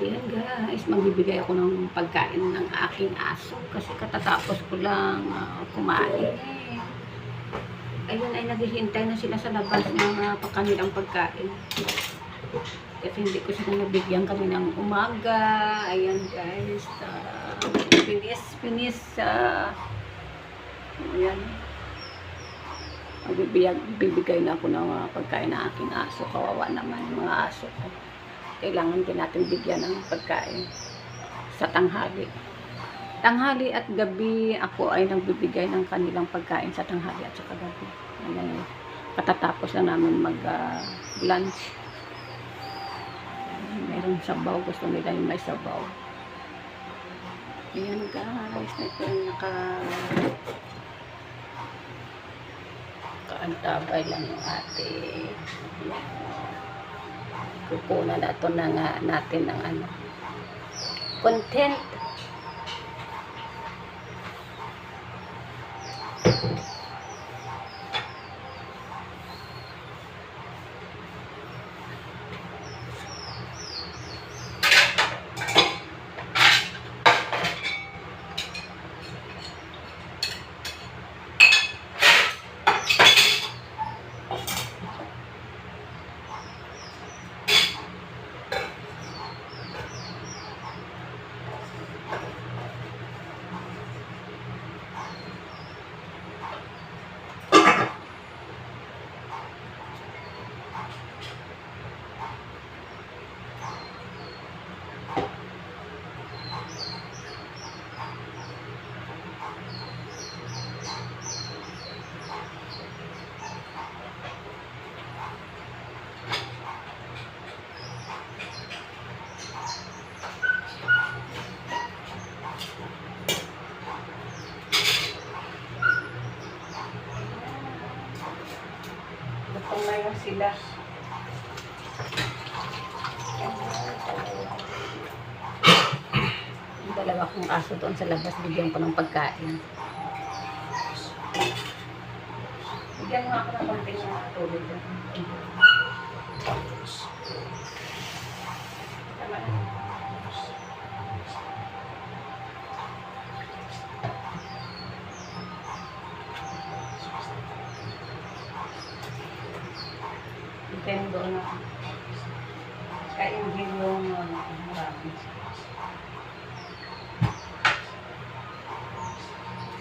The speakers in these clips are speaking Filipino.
Ayan guys, magbibigay ako ng pagkain ng aking aso kasi katatapos ko lang ah, kumain. Ayun ay naghihintay na sila sa labas ng uh, kanilang pagkain. Kasi hindi ko sila nabigyan kami ng umaga. Ayan guys, uh, pinis, pinis. Uh, ayan. Magbibigay, bibigay na ako ng uh, pagkain ng aking aso. Kawawa naman mga aso ko kailangan din natin bigyan ng pagkain sa tanghali. Tanghali at gabi, ako ay nagbibigay ng kanilang pagkain sa tanghali at saka gabi. Ayan, katatapos na namin mag-lunch. Merong sabaw, gusto nila yung may sabaw. Ayan guys, ito yung naka kaantabay lang yung ate. Kukunan na na nga natin ng ano. Content Yung sila. Yung dalawa kong aso doon sa labas, bigyan ko ng pagkain. Bigyan mo ako ng konting tubig. doon. Ako. Kaya hindi yung uh, marami.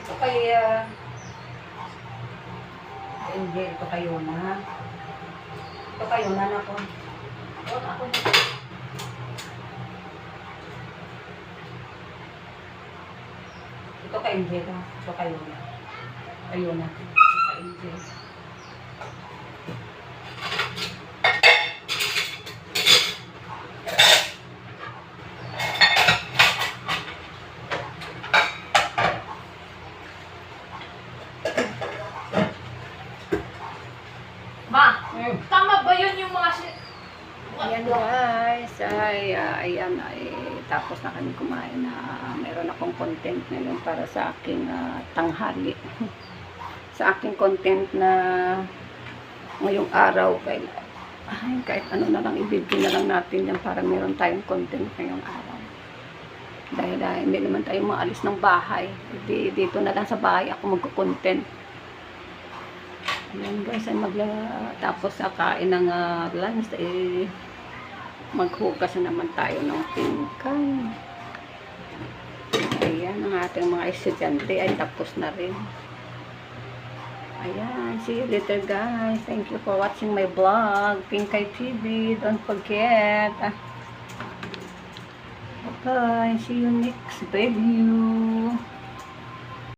Ito kay uh, hindi, ito kayo na. Ito kayo na na po. Ito ako na. Ito kay Angela. Ito kayo na. Kayo na. Ito kay tama ba yun yung mga si... Ayan guys, ay, ah, ayan, ay, tapos na kami kumain na meron akong content ngayon para sa aking ah, tanghali. sa aking content na ngayong araw, kay, ay, kahit ano na lang, ibigay na lang natin yan para meron tayong content ngayong araw. Dahil ah, hindi naman tayo maalis ng bahay. Di, dito na lang sa bahay ako magko-content. Ayan guys, ay magla tapos sa kain ng uh, lunch, eh, maghugas na naman tayo ng pingkan. Ayan, ang ating mga estudyante ay tapos na rin. Ayan, see you later guys. Thank you for watching my vlog, Pinkay TV. Don't forget. Bye, see you next video.